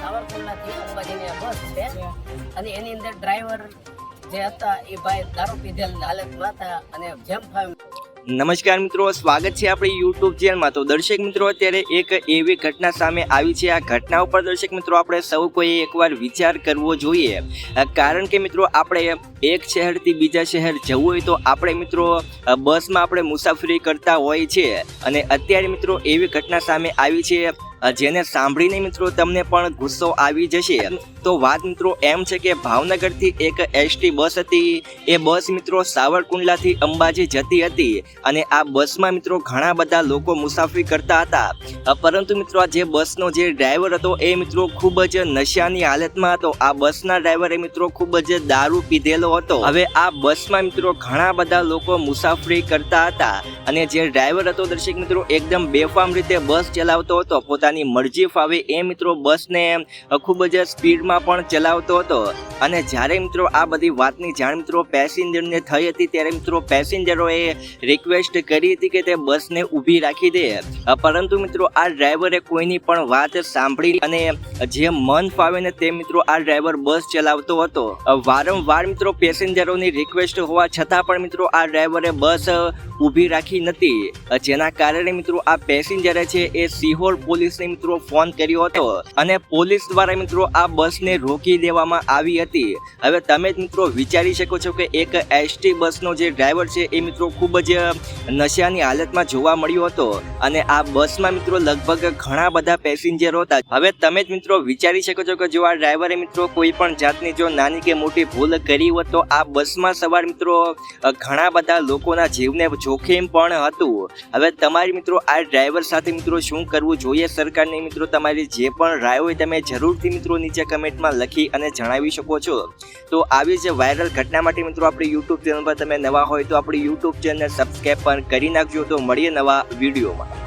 સાવરકુંડલાથી અંબાજીની બસ છે. અને એની અંદર ડ્રાઈવર જે હતા એ ભાઈ દારૂ પીધેલ હાલતમાં હતા અને જેમ ફાવ્યું નમસ્કાર મિત્રો, સ્વાગત છે આપણી યુટ્યુબ ચેનલમાં તો દર્શક મિત્રો, અત્યારે એક એવી ઘટના સામે આવી છે. આ ઘટના ઉપર દર્શક મિત્રો, આપણે સૌ કોઈ એકવાર વિચાર કરવો જોઈએ. કારણ કે મિત્રો, આપણે એક શહેરથી બીજા શહેર જવું હોય તો આપણે મિત્રો બસમાં આપણે મુસાફરી કરતા હોય છે. અને અત્યારે મિત્રો, એવી ઘટના સામે આવી છે. જેને સાંભળીને મિત્રો તમને પણ ગુસ્સો આવી જશે. તો વાત મિત્રો એમ છે કે ભાવનગરથી એક એસટી બસ હતી. એ બસ મિત્રો સાવરકુંડલાથી અંબાજી જતી હતી અને આ બસમાં મિત્રો ઘણા બધા લોકો મુસાફરી કરતા હતા. પરંતુ મિત્રો આ જે બસનો જે ડ્રાઈવર હતો એ મિત્રો ખૂબ જ નશાની હાલતમાં હતો. આ બસના ડ્રાઈવરે મિત્રો ખૂબ જ દારૂ પીધેલો હતો. હવે આ બસમાં મિત્રો ઘણા બધા લોકો મુસાફરી કરતા હતા અને જે ડ્રાઈવર હતો દર્શક મિત્રો, એકદમ બેફામ રીતે બસ ચલાવતો હતો. પોતાની મરજી ફાવે એ મિત્રો બસને ખૂબ જ સ્પીડમાં પણ ચલાવતો હતો. અને જ્યારે મિત્રો આ બધી વાતની જાણ મિત્રો પેસેન્જરને થઈ હતી, ત્યારે મિત્રો પેસેન્જરોએ રિક્વેસ્ટ કરી હતી કે તે બસને ઊભી રાખી દે. પરંતુ મિત્રો આ ડ્રાઈવરે કોઈની પણ વાત સાંભળી અને જે મન ફાવે ને તે મિત્રો આ ડ્રાઈવર બસ ચલાવતો હતો. વારંવાર મિત્રો પેસેન્જરોની રિક્વેસ્ટ હોવા છતાં પણ મિત્રો આ ડ્રાઈવરે બસ ઊભી રાખી નથી. જેના કારણે મિત્રો આ પેસેન્જરે છે એ સિહોર પોલીસને મિત્રો ફોન કર્યો હતો અને પોલીસ દ્વારા મિત્રો આ બસને રોકી દેવામાં આવી હતી. હવે તમે જ મિત્રો વિચારી શકો છો કે એક એસટી બસનો જે ડ્રાઈવર છે એ મિત્રો ખૂબ જ નશાની હાલતમાં જોવા મળ્યો હતો અને આ બસમાં મિત્રો લગભગ ઘણા બધા પેસેન્જરો હતા. હવે તમે જ મિત્રો વિચારી શકો છો કે જો આ ડ્રાઈવરે મિત્રો કોઈ પણ જાતની જો નાની કે મોટી ભૂલ કરી હોત તો આ બસમાં સવાર મિત્રો ઘણા બધા લોકોના જીવને જોખમ પણ હતું. હવે તમારી મિત્રો આ ડ્રાઈવર સાથે મિત્રો શું કરવું જોઈએ સરકારની મિત્રો તમારી જે પણ રાય હોય તમે જરૂરથી મિત્રો નીચે કમેન્ટમાં લખી અને જણાવી શકો છો. તો આવી જ વાયરલ ઘટના માટે મિત્રો આપણી યુટ્યુબ ચેનલ પર તમે નવા હોય તો આપણી યુટ્યુબ ચેનલ સબસ્ક્રાઈબ પણ કરી નાખજો. તો મળીએ નવા વિડીયોમાં.